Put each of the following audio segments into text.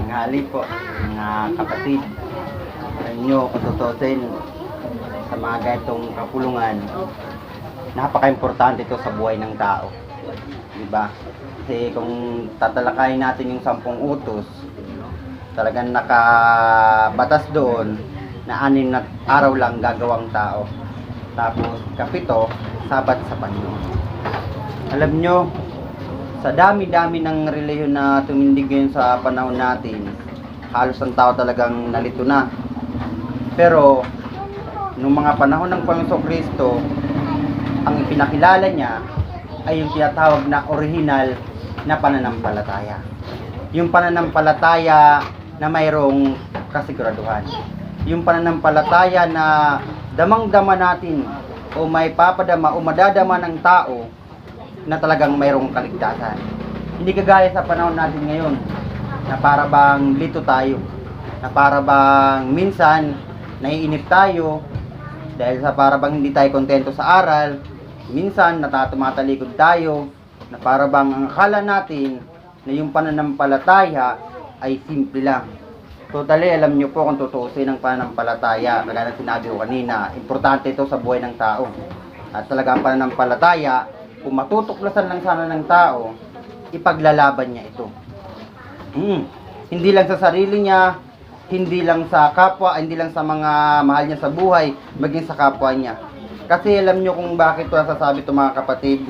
tanghali po, mga kapatid. Alam nyo, kung tutusin, sa mga ganitong kapulungan, napaka-importante ito sa buhay ng tao. Diba? Kasi kung tatalakayin natin yung sampung utos, talagang nakabatas doon na anin na araw lang gagawang tao. Tapos, kapito, sabat sa Panginoon. Alam nyo, sa dami-dami ng reliyon na tumindig ngayon sa panahon natin, halos ang tao talagang nalito na. Pero, nung mga panahon ng Panginoon Kristo, ang ipinakilala niya ay yung tinatawag na original na pananampalataya. Yung pananampalataya na mayroong kasiguraduhan. Yung pananampalataya na damang-dama natin o may papadama o madadama ng tao na talagang mayroong kaligtasan. Hindi kagaya sa panahon natin ngayon na para bang lito tayo, na para bang minsan naiinip tayo dahil sa para bang hindi tayo kontento sa aral, minsan natatumatalikod tayo na para bang ang akala natin na yung pananampalataya ay simple lang. Totally, alam nyo po kung tutuusin ang pananampalataya, kagaya ng sinabi ko kanina, importante ito sa buhay ng tao. At talaga ang pananampalataya, kung matutuklasan lang sana ng tao, ipaglalaban niya ito. Mm. Hindi lang sa sarili niya, hindi lang sa kapwa, hindi lang sa mga mahal niya sa buhay, maging sa kapwa niya. Kasi alam nyo kung bakit ito nasasabi ito mga kapatid.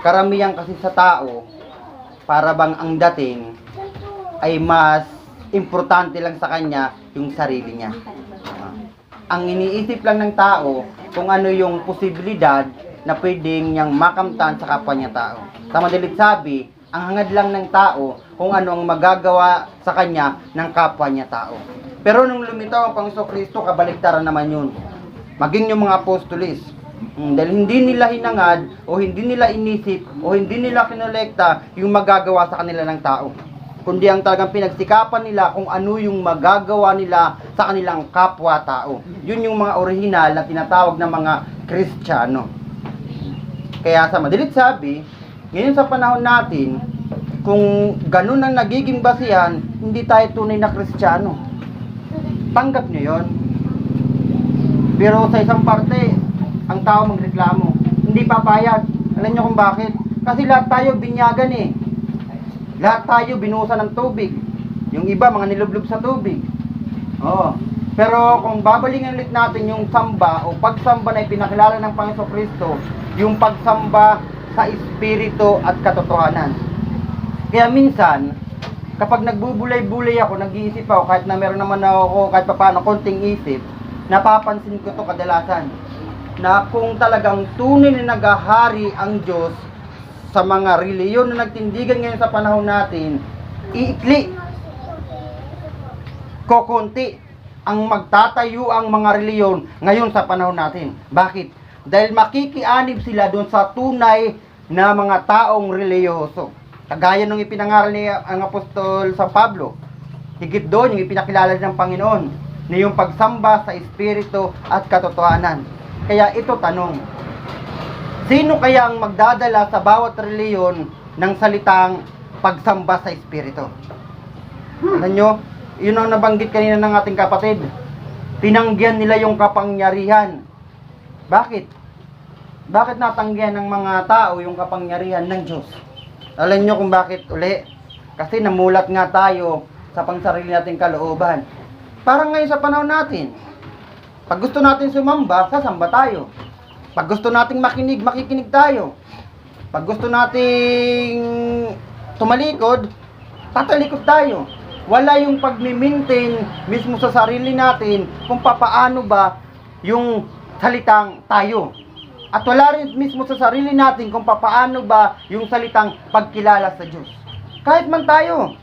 Karamihan kasi sa tao, para bang ang dating ay mas importante lang sa kanya yung sarili niya. Ah. ang iniisip lang ng tao kung ano yung posibilidad na pwedeng niyang makamtan sa kapwa niya tao. Sa madalit sabi, ang hangad lang ng tao kung ano ang magagawa sa kanya ng kapwa niya tao. Pero nung lumitaw ang Panginoon Kristo, kabaligtaran naman yun. Maging yung mga apostolis. Mm, dahil hindi nila hinangad o hindi nila inisip o hindi nila kinolekta yung magagawa sa kanila ng tao. Kundi ang talagang pinagsikapan nila kung ano yung magagawa nila sa kanilang kapwa-tao. Yun yung mga original na tinatawag na mga Kristiyano. Kaya sa madalit sabi, ngayon sa panahon natin, kung ganun ang nagiging basihan, hindi tayo tunay na Kristiyano. Tanggap nyo yon. Pero sa isang parte, ang tao magreklamo. Hindi papayag. Alam nyo kung bakit? Kasi lahat tayo binyagan eh. Lahat tayo binuhusan ng tubig. Yung iba, mga nilublob sa tubig. Oo. Pero kung babalingan ulit natin yung samba o pagsamba na ipinakilala ng Panginoon Kristo, yung pagsamba sa espiritu at katotohanan. Kaya minsan, kapag nagbubulay-bulay ako, nag-iisip ako, kahit na meron naman ako kahit paano konting isip, napapansin ko to kadalasan na kung talagang tunay na nagahari ang Diyos sa mga reliyon na nagtindigan ngayon sa panahon natin, iikli, kokonti ang magtatayo ang mga reliyon ngayon sa panahon natin. Bakit? Dahil makikianib sila doon sa tunay na mga taong reliyoso. Kagaya nung ipinangaral ni ang apostol San Pablo. Higit doon yung ipinakilala ng Panginoon na yung pagsamba sa espiritu at katotohanan. Kaya ito tanong, sino kaya ang magdadala sa bawat reliyon ng salitang pagsamba sa espiritu? Alam nyo, yun ang nabanggit kanina ng ating kapatid. Tinanggihan nila yung kapangyarihan. Bakit? Bakit natanggihan ng mga tao yung kapangyarihan ng Diyos? Alam nyo kung bakit uli? Kasi namulat nga tayo sa pangsarili nating kalooban. Parang ngayon sa panahon natin, pag gusto natin sumamba, sasamba tayo. Pag gusto nating makinig, makikinig tayo. Pag gusto nating tumalikod, tatalikod tayo. Wala yung pagmi-maintain mismo sa sarili natin kung papaano ba yung salitang tayo. At wala rin mismo sa sarili natin kung papaano ba yung salitang pagkilala sa Diyos. Kahit man tayo,